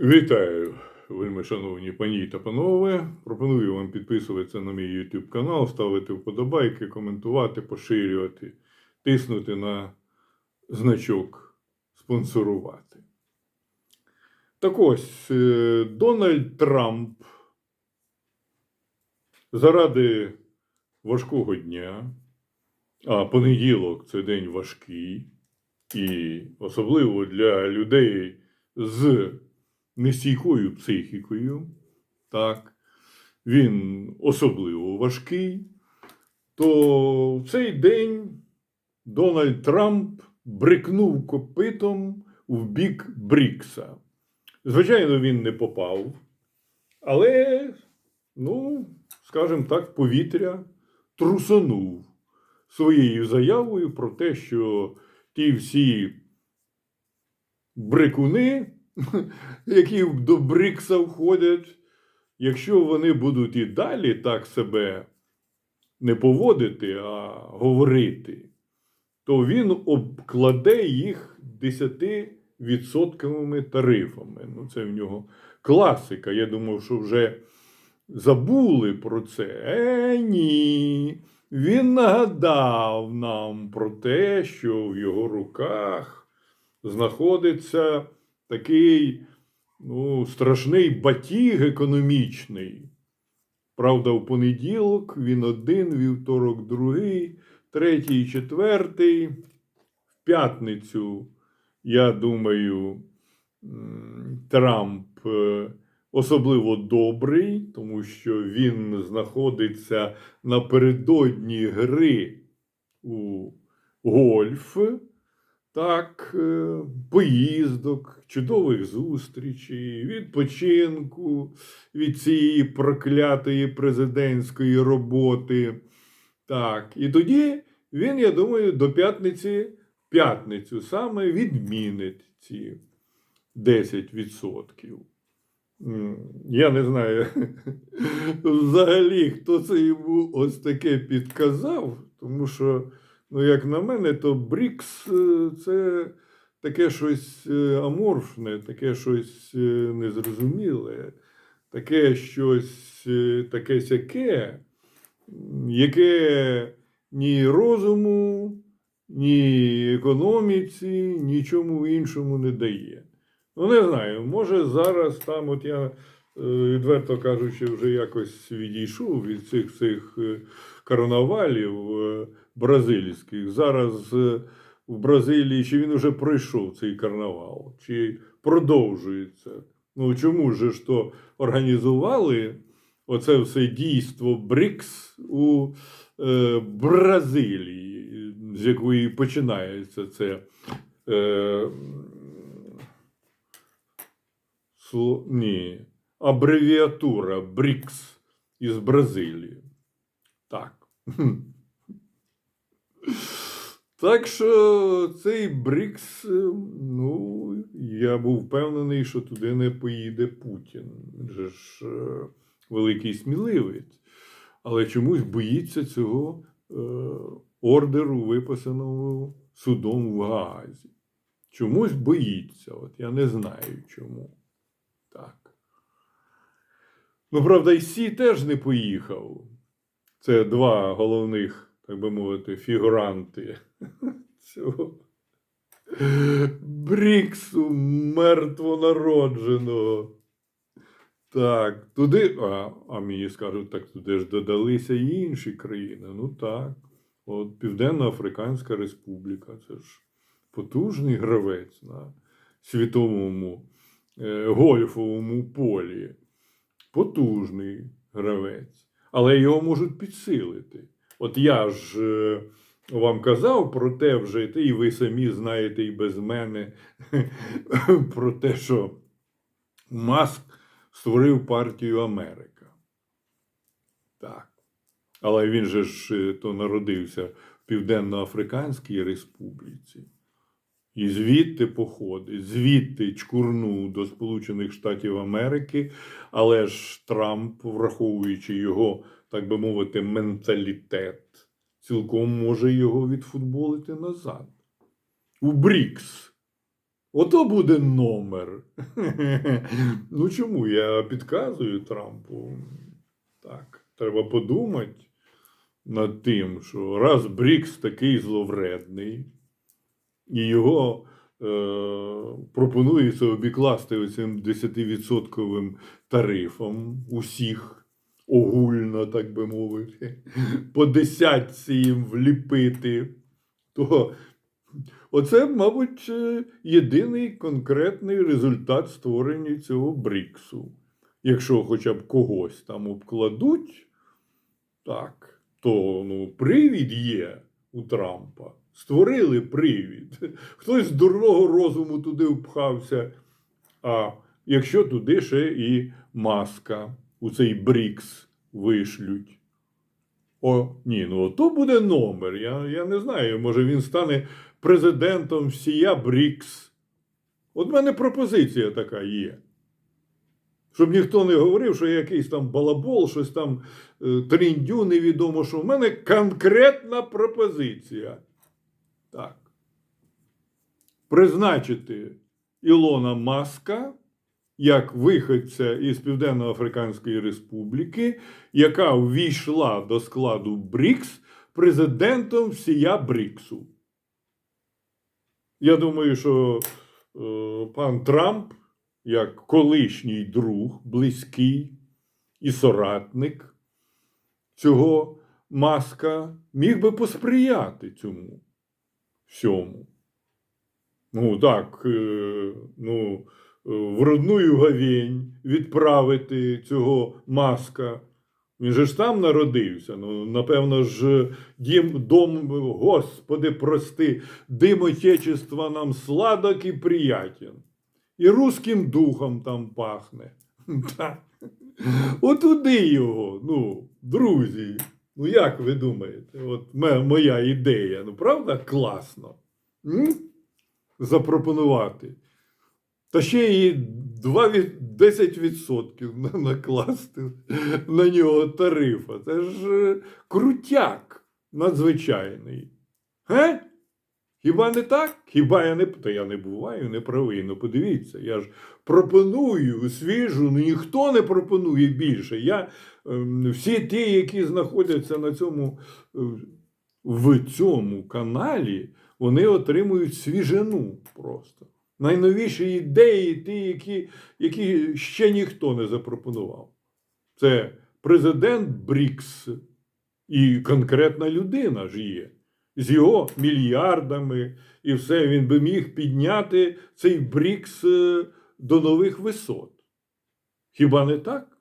Вітаю, вельми шановні пані та панове. Пропоную вам підписуватися на мій YouTube канал, ставити вподобайки, коментувати, поширювати, тиснути на значок спонсорувати. Так ось, е, Дональд Трамп заради важкого дня, а понеділок це день важкий, і особливо для людей з нестійкою психікою, так, він особливо важкий, то в цей день Дональд Трамп брикнув копитом в бік Брікса. Звичайно, він не попав, але, ну, скажімо так, повітря трусанув своєю заявою про те, що ті всі брикуни, які до Брикса входять, якщо вони будуть і далі так себе не поводити, а говорити, то він обкладе їх 10% тарифами. Ну, це в нього класика. Я думав, що вже забули про це. Е, ні. Він нагадав нам про те, що в його руках знаходиться такий ну, страшний батіг економічний. Правда, в понеділок він один, вівторок, другий, третій, четвертий. В п'ятницю, я думаю, Трамп е, особливо добрий, тому що він знаходиться напередодні гри у гольф так, е, поїздок, чудових зустрічей, відпочинку від цієї проклятої президентської роботи. Так, і тоді він, я думаю, до п'ятниці, п'ятницю саме відмінить ці 10%. Я не знаю взагалі, хто це йому ось таке підказав, тому що. Ну, як на мене, то Брікс е, це таке щось е, аморфне, таке щось е, незрозуміле, таке щось таке сяке, яке ні розуму, ні економіці, нічому іншому не дає. Ну, не знаю, може зараз там, от я, відверто кажучи, вже якось відійшов від цих цих е, карнавалів е, бразильських. Зараз е, в Бразилії чи він вже пройшов цей карнавал, чи продовжується. Ну чому ж то організували оце все дійство БРИКС у е, Бразилії, з якої починається це. Е. Ні. Абревіатура БРІКС із Бразилії. Так. Так що цей БРІКС, ну, я був впевнений, що туди не поїде Путін. Він же ж е, великий сміливець. Але чомусь боїться цього е, ордеру, виписаного судом в Гаазі. Чомусь боїться. От я не знаю чому. Ну, правда, і Сі теж не поїхав. Це два головних, так би мовити, фігуранти цього Бріксу мертвонародженого. Так, туди, а, а мені скажуть, так туди ж додалися і інші країни. Ну так. От Південно-Африканська Республіка, це ж потужний гравець на світовому е, гольфовому полі. Потужний гравець. Але його можуть підсилити. От я ж е, вам казав про те вже, і ви самі знаєте і без мене, про те, що Маск створив партію Америка. Так. Але він же ж е, то народився в Південно-Африканській Республіці. І звідти походить, звідти чкурнув до Сполучених Штатів Америки, але ж Трамп, враховуючи його, так би мовити, менталітет, цілком може його відфутболити назад. У Брікс. Ото буде номер. Ну чому я підказую Трампу? Так, треба подумати над тим, що раз Брікс такий зловредний, і його е, пропонується обікласти оцим 10% тарифом усіх огульно, так би мовити, по десятці їм вліпити, то оце, мабуть, е, єдиний конкретний результат створення цього Бріксу. Якщо хоча б когось там обкладуть, так, то ну, привід є у Трампа. Створили привід. Хтось з дурного розуму туди впхався. А якщо туди ще і маска у цей Брікс вишлють. О, ні, ну то буде номер. Я, я не знаю, може він стане президентом всія Брікс. От в мене пропозиція така є. Щоб ніхто не говорив, що якийсь там балабол, щось там е, тріндю, невідомо що. В мене конкретна пропозиція. Так. Призначити Ілона Маска як виходця із Південно-Африканської Республіки, яка ввійшла до складу БРІКС президентом всія БРІКСу. Я думаю, що е, пан Трамп, як колишній друг, близький і соратник цього маска, міг би посприяти цьому всьому. Ну, так, е, ну, е, в родную гавень відправити цього маска. Він же ж там народився. Ну, напевно ж, дім, дом, Господи, прости, дим Отечества нам сладок і приятен. І руським духом там пахне. Отуди його, ну, друзі. Ну, як ви думаєте? От моя ідея, ну правда, класно? М? Запропонувати. Та ще і 2 10% накласти на нього тарифа. Це ж е, крутяк надзвичайний. Ге? Хіба не так? Хіба я не Та я не буваю не правий. Ну подивіться, я ж пропоную свіжу, ну ніхто не пропонує більше. Я, ем, всі ті, які знаходяться на цьому, е, в цьому каналі, вони отримують свіжину просто. Найновіші ідеї, ті, які, які ще ніхто не запропонував. Це президент Брікс і конкретна людина ж є. З його мільярдами і все, він би міг підняти цей Брікс е, до нових висот. Хіба не так?